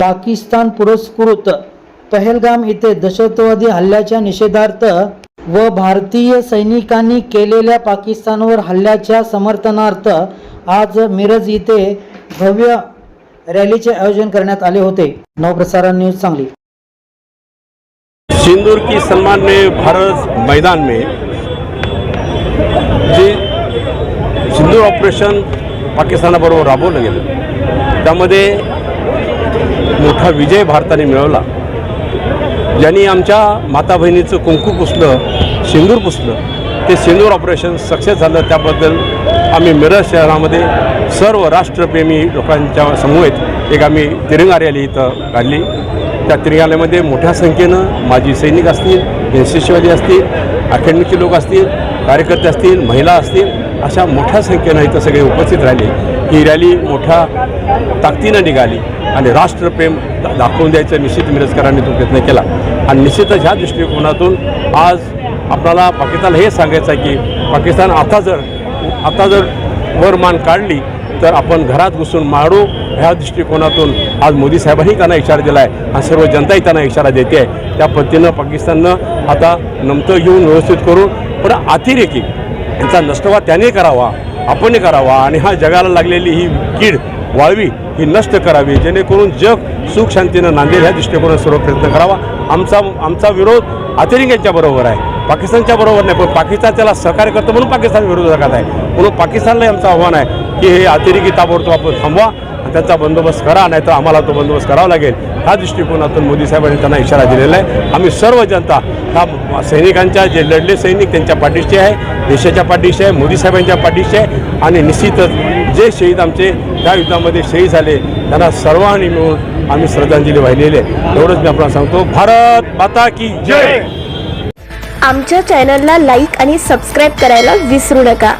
पाकिस्तान पुरस्कृत. पहलगाम येथे दहशतवादी हल्ल्याच्या निषेधार्थ व भारतीय सैनिकांनी केलेल्या पाकिस्तानवर हल्ल्याच्या समर्थनार्थ आज मिरज येथे भव्य रॅलीचे आयोजन करण्यात आले होते. नवप्रसारण न्यूज सांगली. सिंदूर की सन्मान में भारत मैदान में जे सिंदूर ऑपरेशन पाकिस्तानाबरोबर राबवलं गेलं. त्यामध्ये मोठा विजय भारताने मिळवला. ज्यांनी आमच्या माता बहिणीचं कुंकू पुसलं सिंदूर पुसलं ते सिंदूर ऑपरेशन सक्सेस झालं. त्याबद्दल आम्ही मिरज शहरामध्ये सर्व राष्ट्रप्रेमी लोकांच्या समूहेत एक आम्ही तिरंगा रॅली इथं काढली. त्या तिरंगाल्यामध्ये मोठ्या संख्येनं माजी सैनिक असतील एन सी सीवाले असतील अकॅडमीचे लोक असतील कार्यकर्ते असतील महिला असतील अशा मोठ्या संख्येनं इथं सगळे उपस्थित राहिले. ही रॅली मोठ्या ताकदीनं निघाली. आणि राष्ट्रप्रेम दाखवून द्यायचं निश्चित मिरजकरांनी तो प्रयत्न केला. आणि निश्चितच ह्या दृष्टिकोनातून आज आपल्याला पाकिस्तानला हे सांगायचं आहे की पाकिस्तान आता जर आता जर वर मान काढली तर आपण घरात घुसून मारू. ह्या दृष्टिकोनातून आज मोदी साहेबांनी त्यांना इशारा दिला आहे आणि सर्व जनताही त्यांना इशारा देते आहे. त्या पद्धतीनं पाकिस्ताननं आता नमतं घेऊन व्यवस्थित करून पण अतिरेकी यांचा नष्टवा त्याने करावा आपणही करावा. आणि हा जगाला लागलेली ही कीड वाळवी ही नष्ट करावी जेणेकरून जग सुख शांतीनं नांदेल ह्या दृष्टिकोनात सर्व प्रयत्न करावा. आमचा आमचा विरोध अतिरेक बरोबर आहे. पाकिस्तानच्या बरोबर नाही पण पाकिस्तान त्याला सहकार्य करतो म्हणून पाकिस्तान विरोध जगात आहे. म्हणून पाकिस्तानलाही आमचं आव्हान आहे की हे अतिरेकी ताबडतोब आपण थांबवा आणि त्यांचा बंदोबस्त करा नाही तर आम्हाला तो बंदोबस्त करावा लागेल. ह्या दृष्टिकोनातून मोदी साहेबांनी त्यांना इशारा दिलेला आहे. आम्ही सर्व जनता ह्या सैनिकांच्या जे लढले सैनिक त्यांच्या पाठीशी आहे देशाच्या पाठीशी आहे मोदी साहेबांच्या पाठीशी आहे. आणि निश्चितच जे शहीद आमचे त्या युद्धामध्ये शहीद झाले. त्यांना सर्वांनी मिळून आम्ही श्रद्धांजली वाहिलेली आहे. एवढंच मी आपल्याला सांगतो. भारत माता की जय! आमच्या चॅनलला लाईक आणि सबस्क्राईब करायला विसरू नका.